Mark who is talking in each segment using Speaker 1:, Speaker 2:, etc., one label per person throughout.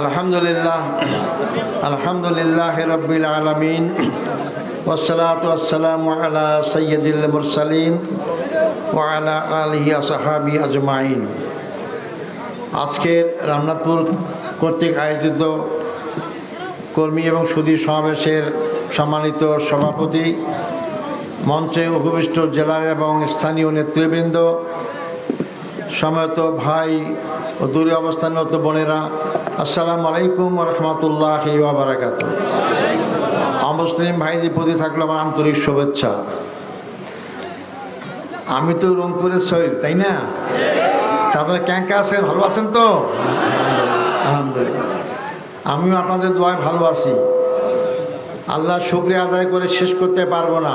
Speaker 1: আলহামদুলিল্লাহ আলহামদুলিল্লাহ রব্বিল আলমিন ওসলাত ওসালাম আলা সৈয়দুল মুরসালিন ওয়ালা আলহি সাহাবি আজমাইন। আজকের রামনাথপুর কর্তৃক আয়োজিত কর্মী এবং সুদী সমাবেশের সম্মানিত সভাপতি, মঞ্চে উপবিষ্ট জেলার এবং স্থানীয় নেতৃবৃন্দ সময়ত ভাই ও দূরে অবস্থানরত বোনেরা, আসসালামু আলাইকুম রহমতুল্লাহ বারাকাত মুসলিম ভাইদের প্রতি থাকল আমার আন্তরিক শুভেচ্ছা। আমি তো রংপুরের শরীর তাই না? তারপরে ক্যাঙ্কা আছে ভালো আছেন তো? আলহামদুলিল্লাহ। আমিও আপনাদের দোয়ায় ভালো আছি আল্লাহ শুক্রিয়া আদায় করে শেষ করতে পারব না।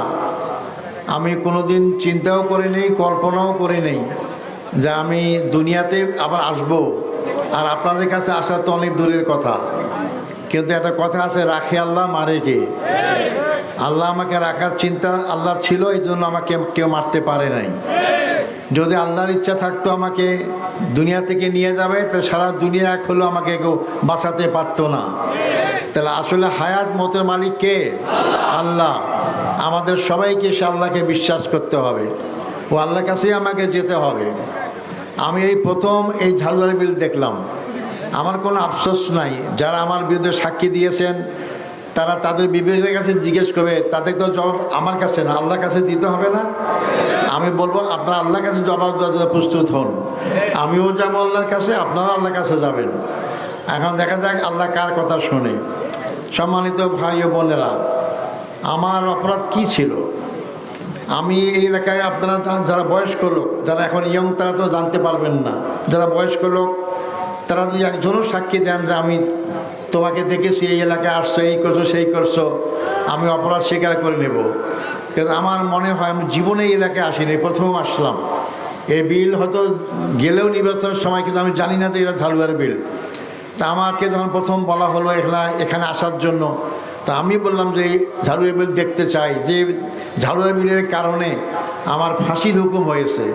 Speaker 1: আমি কোনোদিন চিন্তাও করি নেই কল্পনাও করি নেই যে আমি দুনিয়াতে আবার আসব। আর আপনাদের কাছে আসা তো অনেক দূরের কথা। কিন্তু একটা কথা আছে, রাখে আল্লাহ, মারে কে? আল্লাহ আমাকে রাখার চিন্তা আল্লাহর ছিল, এই জন্য আমাকে কেউ মারতে পারে নাই। যদি আল্লাহর ইচ্ছা থাকতো আমাকে দুনিয়া থেকে নিয়ে যাবে তাহলে সারা দুনিয়া এক হলেও আমাকে কেউ বাঁচাতে পারতো না। তাহলে আসলে হায়াত মতের মালিক কে? আল্লাহ। আমাদের সবাইকে সে আল্লাহকে বিশ্বাস করতে হবে। ও আল্লাহর কাছেই আমাকে যেতে হবে। আমি এই প্রথম এই ঝালুয়ারি বিল দেখলাম। আমার কোনো আফসোস নাই। যারা আমার বিরুদ্ধে সাক্ষী দিয়েছেন, তারা তাদের বিবেকের কাছে জিজ্ঞেস করবে, তাদের তো জবাব আমার কাছে না, আল্লাহর কাছে দিতে হবে না? আমি বলব, আপনারা আল্লাহর কাছে জবাব দেওয়ার জন্য প্রস্তুত হন। আমিও যাব আল্লাহর কাছে আপনারা আল্লাহর কাছে যাবেন। এখন দেখা যাক আল্লাহ কার কথা শোনে। সম্মানিত ভাই ও বোনেরা, আমার অপরাধ কি ছিল? আমি এই এলাকায় আপনারা যারা বয়স্ক লোক, যারা এখন ইয়ং তারা তো জানতে পারবেন না। যারা বয়স্ক লোক, তারা যদি একজনও সাক্ষী দেন যে আমি তোমাকে দেখেছি, এই এলাকায় আসছো, এই করছ, সেই করছ, আমি অপরাধ স্বীকার করে নেব। কিন্তু আমার মনে হয়, আমি জীবনে এই এলাকায় আসিনি, প্রথম আসলাম। এই বিল হয়তো গেলেও নির্বাচনের সময়, কিন্তু আমি জানি না যে এটা ঝালুয়ার বিল। তা আমাকে যখন প্রথম বলা হলো এখানে এখানে আসার জন্য তা আমি বললাম যে এই ঝাড়ুয়া বিল দেখতে চাই, যে ঝাড়ুয়া বিলের কারণে আমার ফাঁসির হুকুম হয়েছে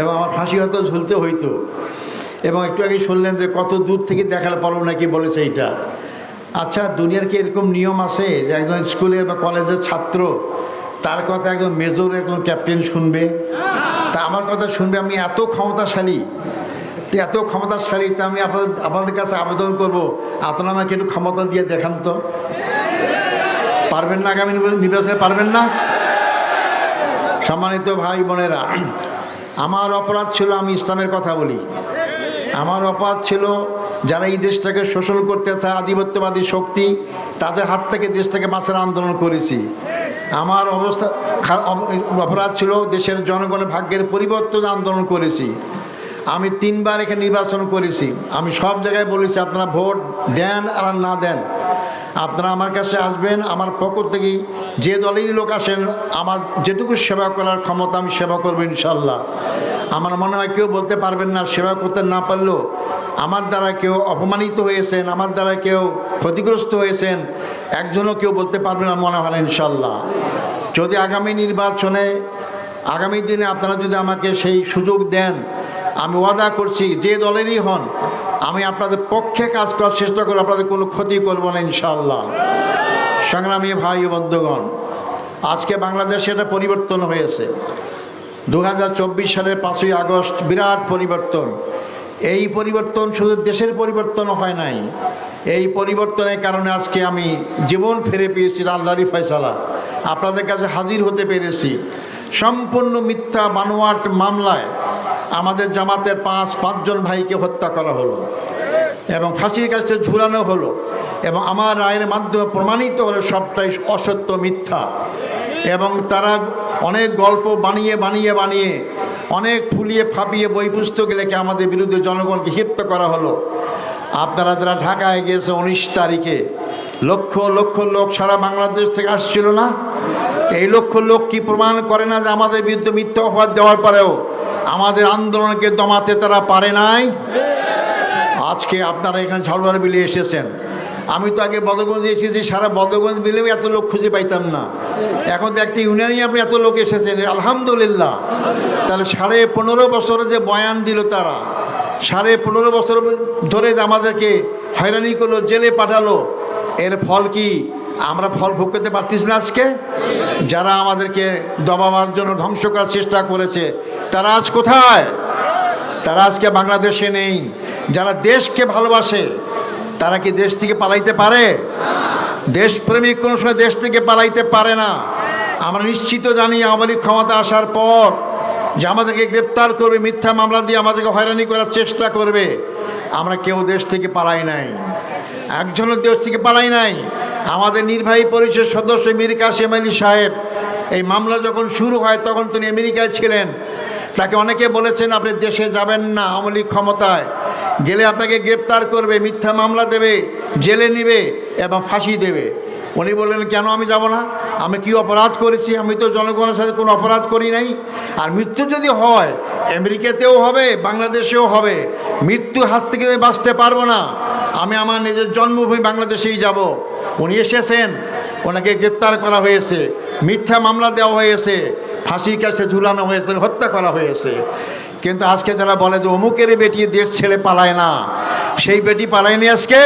Speaker 1: এবং আমার ফাঁসি হয়তো ঝুলতে হইতো। এবং একটু আগে শুনলেন যে কত দূর থেকে দেখার পরও নাকি বলেছে এইটা। আচ্ছা দুনিয়ার কি এরকম নিয়ম আছে যে একজন স্কুলের বা কলেজের ছাত্র, তার কথা একজন মেজর, একজন ক্যাপ্টেন শুনবে? তা আমার কথা শুনবে, আমি এত ক্ষমতাশালী, তো এত ক্ষমতাশালী, তা আমি আপনাদের আপনাদের কাছে আবেদন করব, আপনারা আমাকে একটু ক্ষমতা দিয়ে দেখান তো। পারবেন না আগামী নির্বাচনে পারবেন না? সম্মানিত ভাই বোনেরা, আমার অপরাধ ছিল আমি ইসলামের কথা বলি। আমার অপরাধ ছিল যারা এই দেশটাকে শোষণ করতে চায় আধিপত্যবাদী শক্তি, তাদের হাত থেকে দেশটাকে বাঁচার আন্দোলন করেছি। আমার অবস্থা অপরাধ ছিল দেশের জনগণের ভাগ্যের পরিবর্তন আন্দোলন করেছি। আমি তিনবার এখানে নির্বাচন করেছি। আমি সব জায়গায় বলেছি, আপনারা ভোট দেন আর না দেন। আপনারা আমার কাছে আসবেন, আমার পক্ষ থেকে যে দলেরই লোক আসেন, আমার যেটুকু সেবা করার ক্ষমতা আমি সেবা করব ইনশাল্লাহ। আমার মনে হয় কেউ বলতে পারবেন না, সেবা করতে না পারলেও আমার দ্বারা কেউ অপমানিত হয়েছেন, আমার দ্বারা কেউ ক্ষতিগ্রস্ত হয়েছেন, একজনও কেউ বলতে পারবে না মনে হয় ইনশাল্লাহ। যদি আগামী নির্বাচনে, আগামী দিনে আপনারা যদি আমাকে সেই সুযোগ দেন, আমি ওয়াদা করছি যে দলেরই হন আমি আপনাদের পক্ষে কাজ করার চেষ্টা করব, আপনাদের কোনো ক্ষতি করব না ইনশাল্লাহ সংগ্রামী ভাই বন্ধুগণ, আজকে বাংলাদেশে এটা পরিবর্তন হয়েছে। দু হাজার চব্বিশ সালের পাঁচই আগস্ট বিরাট পরিবর্তন। এই পরিবর্তন শুধু দেশের পরিবর্তন হয় নাই। এই পরিবর্তনের কারণে আজকে আমি জীবন ফিরে পেয়েছি আল্লাহরি ফয়সালা। আপনাদের কাছে হাজির হতে পেরেছি। সম্পূর্ণ মিথ্যা, বানোয়াট মামলায় আমাদের জামাতের পাঁচ, পাঁচজন ভাইকে হত্যা করা হলো এবং ফাঁসির কাছে ঝুলানো হলো এবং আমার রায়ের মাধ্যমে প্রমাণিত হলো সবটাই অসত্য, মিথ্যা এবং তারা অনেক গল্প বানিয়ে বানিয়ে বানিয়ে, অনেক ফুলিয়ে ফাঁপিয়ে বই পুস্তক লেখে আমাদের বিরুদ্ধে জনগণকে ক্ষিপ্ত করা হলো। আপনারা যারা ঢাকায় গিয়েছে উনিশ তারিখে, লক্ষ লক্ষ লোক সারা বাংলাদেশ থেকে আসছিল না? এই লক্ষ লোক কি প্রমাণ করে না যে আমাদের বিরুদ্ধে মিথ্যা অপবাদ দেওয়ার পরেও আমাদের আন্দোলনকে দমাতে তারা পারে নাই। আজকে আপনারা এখানে ঝাড়ুয়ার বিলে এসেছেন। আমি তো আগে বদগঞ্জে এসেছি, সারা বদগঞ্জ বিলেও এত লোক খুঁজে পাইতাম না। এখন তো একটা ইউনিয়নই আপনি এত লোক এসেছেন, আলহামদুলিল্লাহ। তাহলে সাড়ে পনেরো বছরে যে বয়ান দিল তারা, সাড়ে পনেরো বছর ধরে আমাদেরকে হয়রানি করল, জেলে পাঠালো, এর ফল কি আমরা ফল ভোগ করতে পারতিস না আজকে? যারা আমাদেরকে দবাবার জন্য ধ্বংস করার চেষ্টা করেছে, তারা আজ কোথায়? তারা আজকে বাংলাদেশে নেই। যারা দেশকে ভালোবাসে, তারা কি দেশ থেকে পালাইতে পারে? দেশপ্রেমিক কোনো সময় দেশ থেকে পালাইতে পারে না। আমরা নিশ্চিত জানি আওয়ামী ক্ষমতা আসার পর যে আমাদেরকে গ্রেপ্তার করবে, মিথ্যা মামলা দিয়ে আমাদেরকে হয়রানি করার চেষ্টা করবে। আমরা কেউ দেশ থেকে পালাই নাই। একজনের দেশ থেকে পালাই নাই। আমাদের নির্বাহী পরিষদ সদস্য মীর কাসেম আলী সাহেব, এই মামলা যখন শুরু হয়, তখন তিনি আমেরিকায় ছিলেন। তাকে অনেকে বলেছেন, আপনি দেশে যাবেন না, আওয়ামী ক্ষমতায়। গেলে আপনাকে গ্রেপ্তার করবে, মিথ্যা মামলা দেবে, জেলে নিবে এবং ফাঁসি দেবে। উনি বললেন, কেন আমি যাব না? আমি কি অপরাধ করেছি? আমি তো জনগণের সাথে কোনো অপরাধ করি নাই। আর মৃত্যু যদি হয়, আমেরিকাতেও হবে, বাংলাদেশেও হবে। মৃত্যু হাত থেকে বাঁচতে পারব না। আমি আমার নিজের জন্মভূমি বাংলাদেশেই যাব। উনি এসেছেন, ওনাকে গ্রেপ্তার করা হয়েছে, মিথ্যা মামলা দেওয়া হয়েছে, ফাঁসির কাছে ঝুলানো হয়েছে হত্যা করা হয়েছে। কিন্তু আজকে যারা বলে যে অমুকের বেটি দেশ ছেড়ে পালায় না, সেই বেটি পালায়নি আজকে?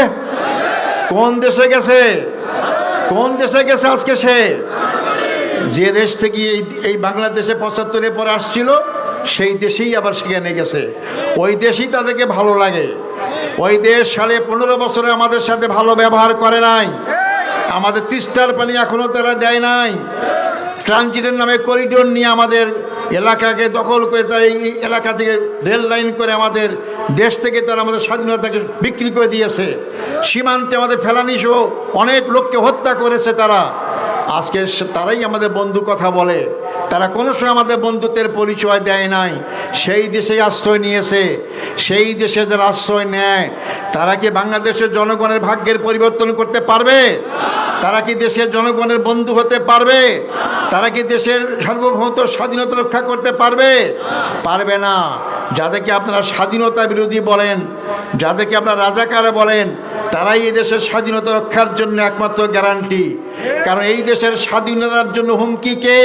Speaker 1: কোন দেশে গেছে? কোন দেশে গেছে আজকে সে? যে দেশ থেকে এই এই বাংলাদেশে পঁচাত্তরে পর আসছিল, সেই দেশেই আবার সেখানে গেছে। ওই দেশেই তাদেরকে ভালো লাগে। ওই দেশ সাড়ে পনেরো বছরে আমাদের সাথে ভালো ব্যবহার করে নাই। আমাদের তিস্তার পানি এখনও তারা দেয় নাই। ট্রানজিটের নামে করিডোর নিয়ে আমাদের এলাকাকে দখল করে তারা এই এলাকা থেকে রেল লাইন করে আমাদের দেশ থেকে তারা আমাদের স্বাধীনতাকে বিক্রি করে দিয়েছে। সীমান্তে আমাদের ফেলানি অনেক লোককে হত্যা করেছে তারা। আজকে তারাই আমাদের বন্ধু কথা বলে। তারা কোনো সময় আমাদের বন্ধুত্বের পরিচয় দেয় নাই। সেই দেশে আশ্রয় নিয়েছে। সেই দেশে যারা আশ্রয় নেয়, তারা কি বাংলাদেশের জনগণের ভাগ্যের পরিবর্তন করতে পারবে? তারা কি দেশের জনগণের বন্ধু হতে পারবে? তারা কি দেশের সার্বভৌমত্ব স্বাধীনতা রক্ষা করতে পারবে? পারবে না। যাদেরকে আপনারা স্বাধীনতা বিরোধী বলেন, যাদেরকে আপনারা রাজাকার বলেন, তারাই এই দেশের স্বাধীনতা রক্ষার জন্য একমাত্র গ্যারান্টি। কারণ এই দেশের স্বাধীনতার জন্য হুমকি কে?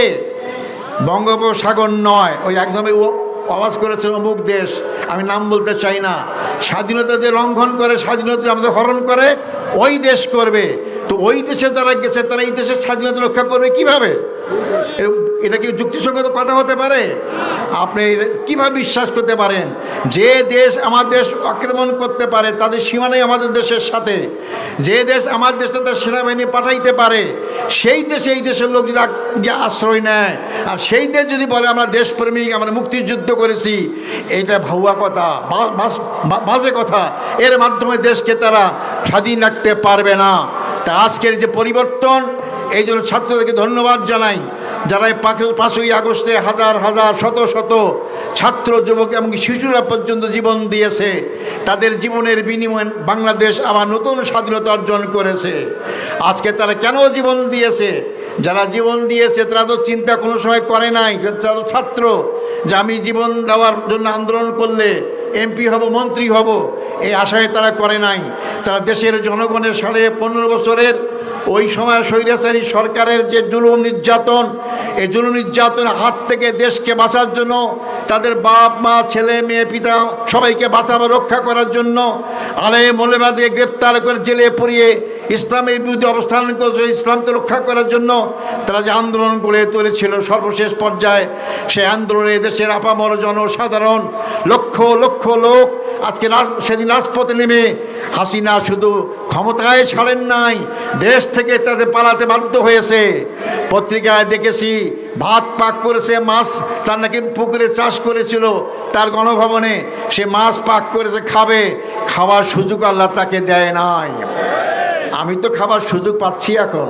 Speaker 1: বঙ্গোপসাগর নয়। ওই একদমই আওয়াজ করেছে অমুক দেশ। আমি নাম বলতে চাই না। স্বাধীনতা যে লঙ্ঘন করে, স্বাধীনতা আমাদের হরণ করে, ওই দেশ করবে। ওই দেশে যারা গেছে, তারা এই দেশের স্বাধীনতা রক্ষা করবে কীভাবে? এটা কি যুক্তিসঙ্গত কথা হতে পারে? আপনি কীভাবে বিশ্বাস করতে পারেন? যে দেশ আমার দেশ আক্রমণ করতে পারে, তাদের সীমানাই আমাদের দেশের সাথে। যে দেশ আমার দেশে তার সেনাবাহিনী পাঠাইতে পারে, সেই দেশে এই দেশের লোক যদি আশ্রয় নেয়, আর সেই দেশ যদি বলে, আমরা দেশপ্রেমিক, আমরা মুক্তিযুদ্ধ করেছি, এটা ভাউয়া কথা বাজে কথা। এর মাধ্যমে দেশকে তারা স্বাধীন রাখতে পারবে না। তা আজকের যে পরিবর্তন, এই জন্য ছাত্রদেরকে ধন্যবাদ জানাই যারা পাঁচই আগস্টে হাজার হাজার, শত শত ছাত্র, যুবক এমনকি শিশুরা পর্যন্ত জীবন দিয়েছে। তাদের জীবনের বিনিময়ে বাংলাদেশ আবার নতুন স্বাধীনতা অর্জন করেছে। আজকে তারা কেন জীবন দিয়েছে? যারা জীবন দিয়েছে, তারা তো চিন্তা কোনো সময় করে নাই। তারা ছাত্র, যে আমি জীবন দেওয়ার জন্য আন্দোলন করলে এমপি হব, মন্ত্রী হব, এই আশায় তারা করে নাই। তারা দেশের জনগণের সাড়ে পনেরো বছরের ওই সময় স্বৈরাচারী সরকারের যে জুলুম নির্যাতন, এই জুলুম নির্যাতনের হাত থেকে দেশকে বাঁচার জন্য, তাদের বাপ, মা, ছেলে, মেয়ে, পিতা সবাইকে বাঁচাবো, রক্ষা করার জন্য আলে মোলেবাদকে গ্রেপ্তার করে জেলে পুড়িয়ে ইসলামের বিরুদ্ধে অবস্থান করেছে ইসলামকে রক্ষা করার জন্য তারা যে আন্দোলন গড়ে তুলেছিল, সর্বশেষ পর্যায়ে সেই আন্দোলনে দেশের আপামর জনসাধারণ, লক্ষ লক্ষ লোক আজকে সেদিন রাজপথে নেমে হাসিনা শুধু ক্ষমতায় ছাড়েন নাই, দেশ থেকে তাদের পালাতে বাধ্য হয়েছে। পত্রিকায় দেখেছি, ভাত পাক করেছে, মাছ তার নাকি পুকুরে চাষ করেছিল, তার গণভবনে সে মাছ পাক করেছে, খাবে, খাওয়ার সুযোগ আল্লাহ তাকে দেয় নাই। আমি তো খাবার সুযোগ পাচ্ছি এখন।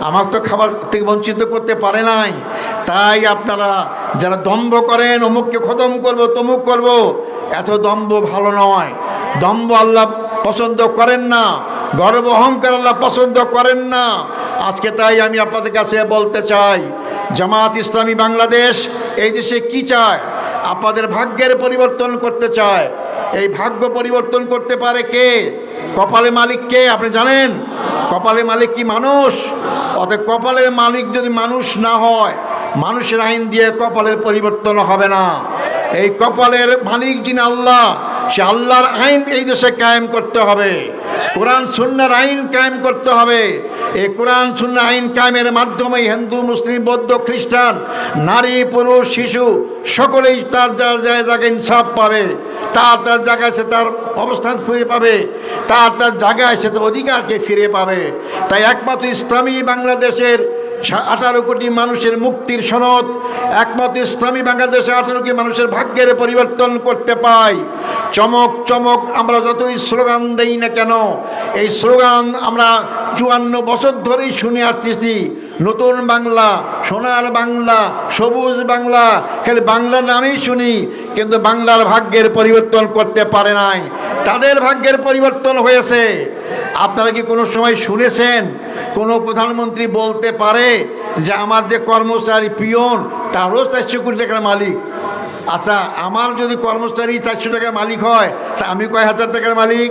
Speaker 1: আমার তো খাবার থেকে বঞ্চিত করতে পারে নাই। তাই আপনারা যারা দম্ভ করেন, অমুককে খতম করব, তমুক করব, এত দম্ভ ভালো নয়। দম্ভ আল্লাহ পছন্দ করেন না। গর্ব অহংকার আল্লাহ পছন্দ করেন না। আজকে তাই আমি আপনাদের কাছে বলতে চাই, জামাত ইসলামী বাংলাদেশ, এই দেশে কি চায়? আপনাদের ভাগ্যের পরিবর্তন করতে চায়। এই ভাগ্য পরিবর্তন করতে পারে কে? কপালে মালিক কে আপনি জানেন? কপালে মালিক কি মানুষ? অতএব কপালের মালিক যদি মানুষ না হয়, মানুষের আইন দিয়ে কপালের পরিবর্তন হবে না। এই কপালের মালিক যিনি আল্লাহ, সে আল্লাহর আইন এই দেশে কায়েম করতে হবে। কোরআন, সুন্নার আইন কায়েম করতে হবে। এই কোরআন সুন্না আইন কায়েমের মাধ্যমে হিন্দু, মুসলিম, বৌদ্ধ, খ্রিস্টান, নারী, পুরুষ, শিশু সকলেই তার যার জায়গায় ইনসাফ পাবে, তার তার জায়গায় সে তার অবস্থান ফিরে পাবে, তার তার জায়গায় সে তার অধিকারকে ফিরে পাবে। তাই একমাত্র ইসলামী বাংলাদেশের আঠারো কোটি মানুষের মুক্তির সনদ, একমাত্র ইসলামী বাংলাদেশে আঠারো কোটি মানুষের ভাগ্যের পরিবর্তন করতে পাই চমক চমক, আমরা যতই স্লোগান দেই না কেন, এই স্লোগান আমরা চুয়ান্ন বছর ধরেই শুনে আসতেছি। নতুন বাংলা, সোনার বাংলা, সবুজ বাংলা, খালি বাংলার নামেই শুনি, কিন্তু বাংলার ভাগ্যের পরিবর্তন করতে পারে নাই। তাদের ভাগ্যের পরিবর্তন হয়েছে। আপনারা কি কোনো সময় শুনেছেন? কোনো প্রধানমন্ত্রী বলতে পারে যে, আমার যে কর্মচারী পিয়ন, তারও চারশো কোটি টাকার মালিক। আচ্ছা আমার যদি কর্মচারী চারশো টাকার মালিক হয় আমি কয় হাজার টাকার মালিক?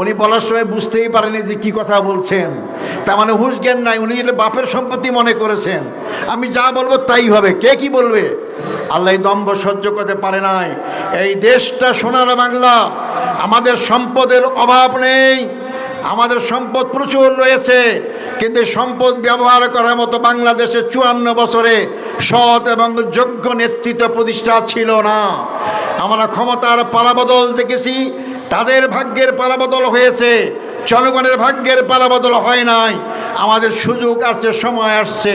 Speaker 1: উনি বলার সময় বুঝতেই পারেনি যে কী কথা বলছেন। তার মানে হুশ জ্ঞান নাই, উনি এটা বাপের সম্পত্তি মনে করেছেন। আমি যা বলব তাই হবে, কে কি বলবে? আল্লাহ দম্ভ সহ্য করতে পারে নাই। এই দেশটা সোনার বাংলা, আমাদের সম্পদের অভাব নেই। আমাদের সম্পদ প্রচুর রয়েছে, কিন্তু সম্পদ ব্যবহার করার মতো বাংলাদেশে চুয়ান্ন বছরে সৎ এবং যোগ্য নেতৃত্ব প্রতিষ্ঠা ছিল না। আমরা ক্ষমতার পালাবদল দেখেছি, তাদের ভাগ্যের পালাবদল হয়েছে, জনগণের ভাগ্যের পালাবদল হয় নাই, আমাদের সুযোগ আসছে, সময় আসছে।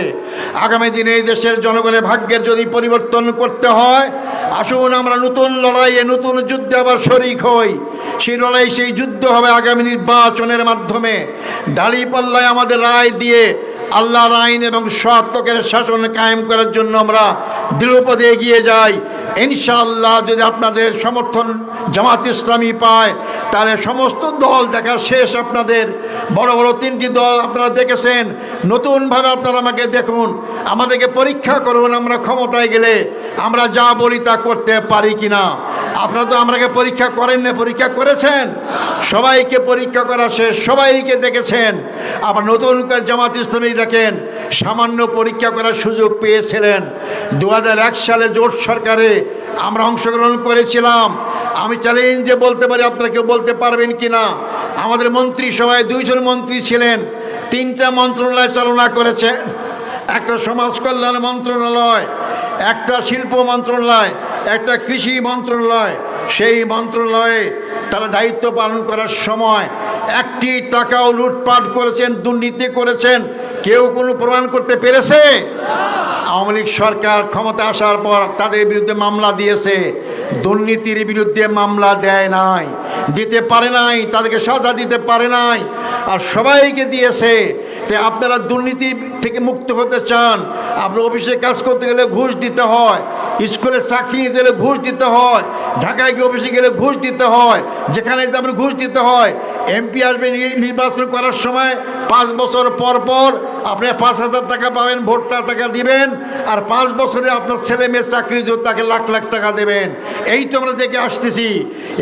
Speaker 1: আগামী দিনে এই দেশের জনগণের ভাগ্যের যদি পরিবর্তন করতে হয় আসুন, আমরা নতুন লড়াইয়ে নতুন যুদ্ধে আবার শরিক হই। সেই লড়াই, সেই যুদ্ধ হবে আগামী নির্বাচনের মাধ্যমে। দাঁড়িপাল্লায় আমাদের রায় দিয়ে আল্লাহর আইন এবং সত্যকের শাসন কায়েম করার জন্য আমরা দৃঢ়পদে এগিয়ে যাই। ইনশাআল্লাহ যদি আপনাদের সমর্থন জামাত ইসলামী পায়, তাহলে সমস্ত দল দেখা শেষ আপনাদের। বড় বড় তিনটি দল আপনারা দেখেছেন। নতুনভাবে আপনারা আমাকে দেখুন। আমাদেরকে পরীক্ষা করুন, আমরা ক্ষমতায় গেলে। আমরা যা বলি তা করতে পারি কি না আপনারা তো আমরাকে পরীক্ষা করেন না, পরীক্ষা করেছেন? সবাইকে পরীক্ষা করা শেষ, সবাইকে দেখেছেন। আবার নতুন জামাত ইসলামী দেখেন, সামান্য পরীক্ষা করার সুযোগ পেয়েছিলেন। দু হাজার এক সালে জোট সরকারে আমরা অংশগ্রহণ করেছিলাম। আমি চ্যালেঞ্জ যে বলতে পারি, আপনারা কেউ বলতে পারবেন কি না আমাদের মন্ত্রী সভায় দুইজন মন্ত্রী ছিলেন। তিনটা মন্ত্রণালয় চালনা করেছেন একটা সমাজ কল্যাণ মন্ত্রণালয় একটা শিল্প মন্ত্রণালয়, একটা কৃষি মন্ত্রণালয়, সেই মন্ত্রণালয়ে তারা দায়িত্ব পালন করার সময় একটি টাকাও লুটপাট করেছেন, দুর্নীতি করেছেন, কেউ কোনো প্রমাণ করতে পেরেছে? আওয়ামী লীগ সরকার ক্ষমতা আসার পর তাদের বিরুদ্ধে মামলা দিয়েছে। দুর্নীতির বিরুদ্ধে মামলা দেয় নাই, দিতে পারে নাই, তাদেরকে সাজা দিতে পারে নাই, আর সবাইকে দিয়েছে। যে আপনারা দুর্নীতি থেকে মুক্ত হতে চান, আপনার অফিসে কাজ করতে গেলে ঘুষ দিতে হয়, স্কুলে চাকরি নিতে গেলে ঘুষ দিতে হয়, ঢাকায় গিয়ে অফিসে গেলে ঘুষ দিতে হয়, যেখানে আপনার ঘুষ দিতে হয়, এমপি আসবে নির্বাচন করার সময় পাঁচ বছর পর পর আপনি পাঁচ হাজার টাকা পাবেন ভোটটা টাকা দিবেন, আর পাঁচ বছরে আপনার ছেলে মেয়ের চাকরি জন্য তাকে লাখ লাখ টাকা দেবেন। এই তো আমরা দেখে আসতেছি,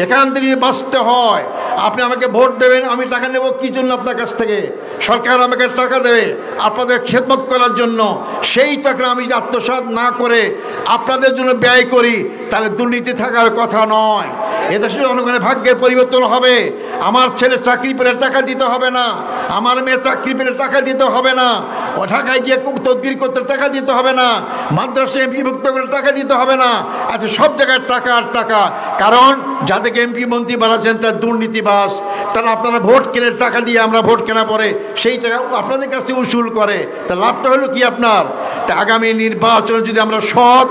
Speaker 1: এখান থেকে বাঁচতে হয়। আপনি আমাকে ভোট দেবেন, আমি টাকা নেব কী জন্য আপনার কাছ থেকে? সরকার আমাকে টাকা দেবে আপনাদের খেদমত করার জন্য। সেই টাকা আমি যদি আত্মসাৎ না করে আপনাদের জন্য ব্যয় করি, তাহলে দুর্নীতি থাকার কথা নয়। এদেশে জনগণের ভাগ্যের পরিবর্তন হবে। আমার ছেলে চাকরি পেলে টাকা দিতে হবে না। আমার মেয়ে চাকরি পেলে টাকা দিতে হবে না। ও ঢাকায় গিয়ে তদবির করতে টাকা দিতে হবে না। মাদ্রাসা এমপি মুক্ত করে টাকা দিতে হবে না। আচ্ছা সব জায়গায় টাকা আর টাকা। কারণ যাদেরকে এমপি মন্ত্রী বানাচ্ছেন, তার দুর্নীতিবাস তারা আপনারা ভোট কেনে টাকা দিয়ে আমরা ভোট কেনা পরে সেই টাকা আপনাদের কাছে উসুল করে। তা লাভটা হলো কি আপনার? তা আগামী নির্বাচনে যদি আমরা সৎ,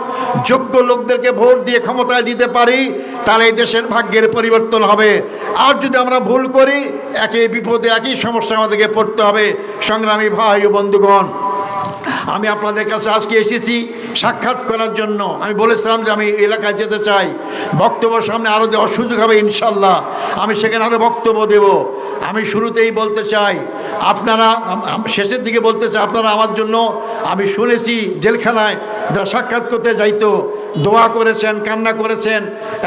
Speaker 1: যোগ্য লোকদেরকে ভোট দিয়ে ক্ষমতায় দিতে পারি, তাহলে এই দেশের ভাগ্যের পরিবর্তন হবে। আর যদি আমরা ভুল করি, একই বিপদে একই সমস্যা আমাদেরকে পড়তে হবে। সংগ্রামী ভাই ও বন্ধুগণ আমি আপনাদের কাছে আজকে এসেছি সাক্ষাৎ করার জন্য। আমি বলেছিলাম যে আমি এলাকায় যেতে চাই। বক্তব্য সামনে আরও দেওয়ার সুযোগ হবে ইনশাল্লাহ আমি সেখানে আরও বক্তব্য দেব। আমি শুরুতেই বলতে চাই, আপনারা শেষের দিকে বলতে চাই, আপনারা আমার জন্য, আমি শুনেছি জেলখানায় যারা সাক্ষাৎ করতে যাইতো, দোয়া করেছেন, কান্না করেছেন,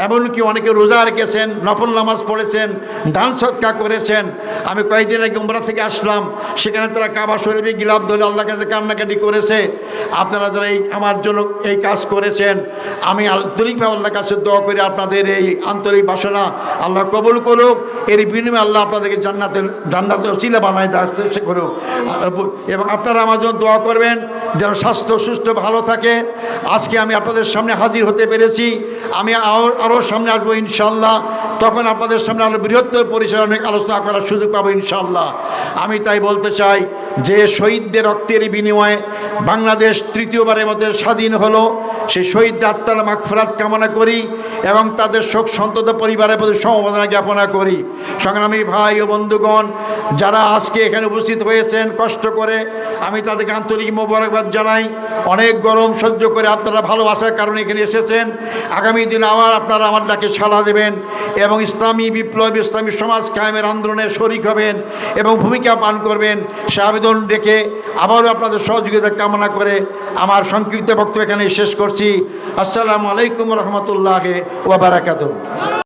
Speaker 1: এমনকি অনেকে রোজা রেখেছেন, নফল নামাজ পড়েছেন, দান সৎকা করেছেন। আমি কয়েকদিন আগে উমরা থেকে আসলাম, সেখানে তারা কাবা শরীফে গিলাপ ধরে আল্লাহ কাছে কান্নাকাটি করেছে। আপনারা যারা এই আমার জন্য এই কাজ করেছেন, আমি আন্তরিকভাবে আল্লাহর কাছে দোয়া করি, আপনাদের এই আন্তরিক বাসনা আল্লাহ কবুল করুক। এর বিনিময়ে আল্লাহ আপনাদেরকে জান্নাতের জান্নাতের চিলে বানায় চেষ্টা করুক। এবং আপনারা আমার জন্য দোয়া করবেন, যেন স্বাস্থ্য, সুস্থ, ভালো থাকে। আজকে আমি আপনাদের সামনে হাজির হতে পেরেছি। আমি আরও সামনে আসব ইনশাল্লাহ তখন আপনাদের সামনে আরও বৃহত্তর পরিসরে অনেক আলোচনা করার সুযোগ পাবো ইনশাল্লাহ আমি তাই বলতে চাই যে শহীদদের রক্তের বিনিময়ে বাংলাদেশ তৃতীয়বারের মধ্যে স্বাধীন হলো। সেই শহীদদের আত্মার মাগফরাত কামনা করি এবং তাদের শোক সন্তত পরিবারের প্রতি সমবেদনা জ্ঞাপনা করি। সংগ্রামী ভাই ও বন্ধুগণ, যারা আজকে এখানে উপস্থিত হয়েছেন কষ্ট করে, আমি তাদেরকে আন্তরিক মোবারকবাদ জানাই। অনেক গরম সহ্য করে আপনারা ভালোবাসার কারণে এখানে এসেছেন। আগামী দিন আবার আপনারা আমার ডাকে সাড়া দেবেন এবং ইসলামী বিপ্লব, ইসলামী সমাজ কায়েমের আন্দোলনে শরিক হবেন এবং ভূমিকা পালন করবেন। সে আবেদন রেখে আবারও আপনাদের সহযোগিতা কামনা করে আমার সংক্ষিপ্ত বক্তব্য এখানে শেষ করছি। আসসালামু আলাইকুম রহমতুল্লাহ ওবরাকাত